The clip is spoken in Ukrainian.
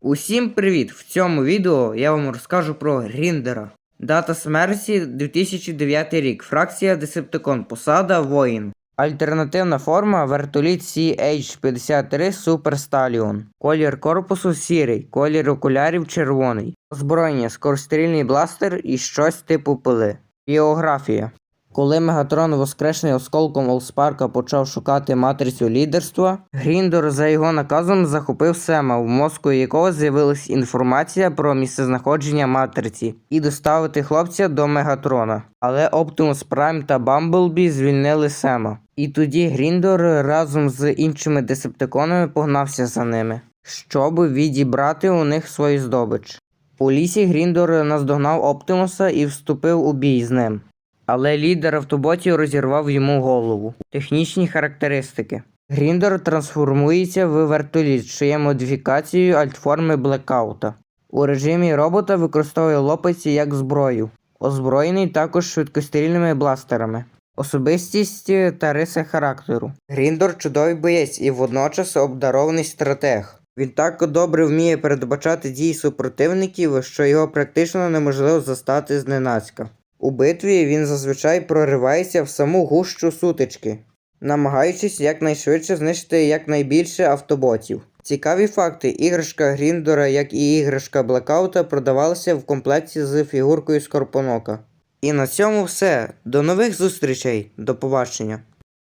Усім привіт! В цьому відео я вам розкажу про Гріндера. Дата смерті 2009 рік. Фракція Десептикон. Посада воїн. Альтернативна форма вертоліт CH-53 Super Stallion. Колір корпусу сірий, колір окулярів червоний. Озброєння скорострільний бластер і щось типу пили. Біографія. Коли Мегатрон, воскрешений осколком Олспарка, почав шукати матрицю лідерства, Гріндор за його наказом захопив Сема, в мозку якого з'явилась інформація про місцезнаходження матриці, і доставити хлопця до Мегатрона. Але Оптимус Прайм та Бамблбі звільнили Сема. І тоді Гріндор разом з іншими десептиконами погнався за ними, щоб відібрати у них свою здобич. У лісі Гріндор наздогнав Оптимуса і вступив у бій з ним. Але лідер автоботів розірвав йому голову. Технічні характеристики. Гріндор трансформується в вертоліт, що є модифікацією альтформи Блекаута. У режимі робота використовує лопиці як зброю, озброєний також швидкострільними бластерами. Особистість та риси характеру. Гріндор чудовий боєць і водночас обдарований стратег. Він так добре вміє передбачати дії супротивників, що його практично неможливо застати зненацька. У битві він зазвичай проривається в саму гущу сутички, намагаючись якнайшвидше знищити якнайбільше автоботів. Цікаві факти: іграшка Гріндора, як і іграшка Блекаута, продавалася в комплекті з фігуркою Скорпонока. І на цьому все. До нових зустрічей. До побачення.